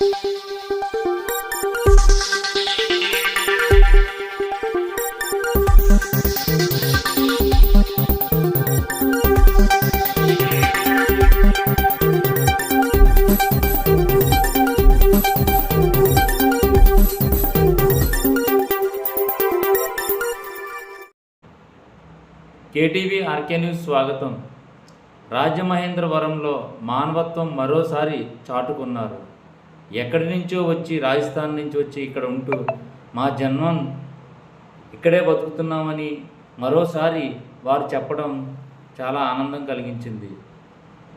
KTV RK news స్వాగతం. రాజమహేంద్రవరంలో మానవత్వం మరోసారి చాటుకున్నారు. ఎక్కడి నుంచో వచ్చి రాజస్థాన్ నుంచి వచ్చి ఇక్కడ ఉంటూ మా జన్మం ఇక్కడే బతుకుతున్నామని మరోసారి వారు చెప్పడం చాలా ఆనందం కలిగించింది.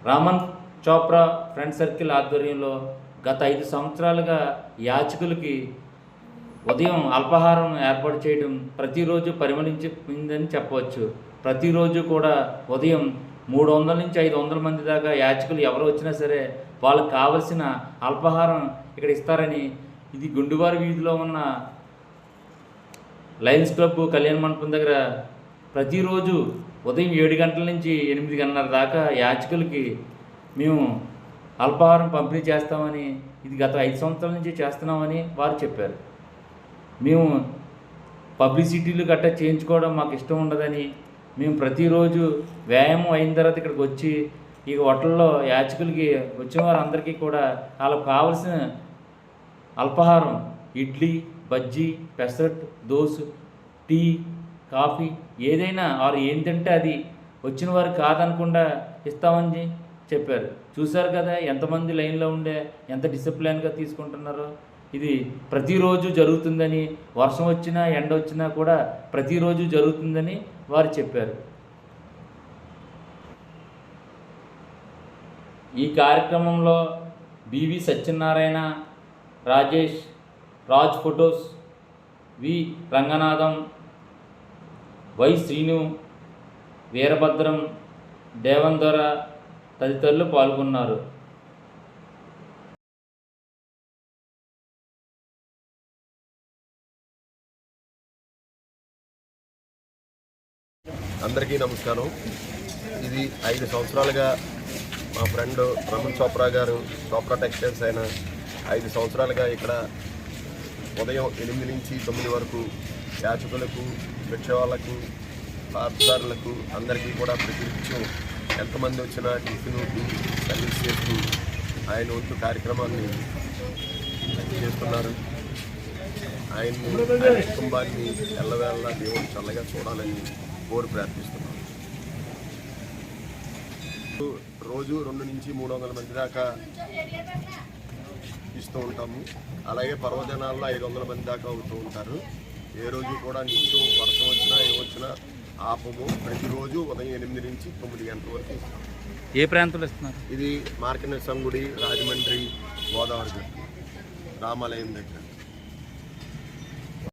రామన్ చోప్రా ఫ్రెండ్ సర్కిల్ ఆధ్వర్యంలో గత ఐదు సంవత్సరాలుగా యాచకులకి ఉదయం అల్పాహారం ఏర్పాటు చేయడం ప్రతిరోజు పరిమళించిందని చెప్పవచ్చు. ప్రతిరోజు కూడా ఉదయం మూడు వందల నుంచి ఐదు వందల మంది దాకా యాచకులు ఎవరు వచ్చినా సరే వాళ్ళకి కావలసిన అల్పాహారం ఇక్కడ ఇస్తారని ఇది గుండువారి వీధిలో ఉన్న లయన్స్ క్లబ్ కళ్యాణ మండపం దగ్గర ప్రతిరోజు ఉదయం ఏడు గంటల నుంచి ఎనిమిది గంటల దాకా యాచకులకి మేము అల్పాహారం పంపిణీ చేస్తామని ఇది గత ఐదు సంవత్సరాల నుంచి చేస్తున్నామని వారు చెప్పారు. మేము పబ్లిసిటీలు గట్టా చేయించుకోవడం మాకు ఇష్టం ఉండదని మేము ప్రతిరోజు వ్యాయామం అయిన తర్వాత ఇక్కడికి వచ్చి ఈ హోటల్లో యాచకులకి వచ్చిన వారందరికీ కూడా వాళ్ళకు కావలసిన అల్పాహారం ఇడ్లీ బజ్జీ పెసట్ దోశ టీ కాఫీ ఏదైనా వారు ఏంటంటే అది వచ్చిన వారు కాదనకుండా ఇస్తామని చెప్పారు. చూశారు కదా ఎంతమంది లైన్లో ఉండే ఎంత డిసిప్లిన్గా తీసుకుంటున్నారో. ఇది ప్రతిరోజు జరుగుతుందని వర్షం వచ్చినా ఎండ వచ్చినా కూడా ప్రతిరోజు జరుగుతుందని వారు చెప్పారు. ఈ కార్యక్రమంలో BV Satyanarayana Rajesh Raj photos V Ranganatham Y Srinu Veerabhadram దేవందొర తదితరులు పాల్గొన్నారు. అందరికీ నమస్కారం. ఇది ఐదు సంవత్సరాలుగా మా ఫ్రెండ్ రమణ్ చోప్రా గారు చోప్రా టెక్స్టైల్స్ అయిన ఐదు సంవత్సరాలుగా ఇక్కడ ఉదయం ఎనిమిది నుంచి తొమ్మిది వరకు యాచకులకు భిక్ష వాళ్ళకు పాత్రదారులకు అందరికీ కూడా ప్రతినిత్యం ఎంతమంది వచ్చినా టిఫిన్ సర్వీస్ చేస్తూ ఆయన వంతు కార్యక్రమాన్ని చేస్తున్నారు. ఆయన్ని ఆయన కుటుంబాన్ని ఎల్లవేళ్ళ దేవుడు చల్లగా చూడాలని కోరి ప్రార్థిస్తున్నాం. రోజు రెండు నుంచి మూడు వందల మంది దాకా ఇస్తూ ఉంటాము. అలాగే పర్వదినాల్లో ఐదు వందల మంది దాకా అవుతూ ఉంటారు. ఏ రోజు కూడా నిత్యం వర్షం వచ్చినా ఏ వచ్చినా ఆపము. ప్రతిరోజు ఉదయం ఎనిమిది నుంచి తొమ్మిది గంటల వరకు. ఇస్తాం. ఏ ప్రాంతంలో ఇస్తున్నారు? ఇది మార్కెట్ సంగుడి రాజమండ్రి గోదావరి రామాలయం దగ్గర.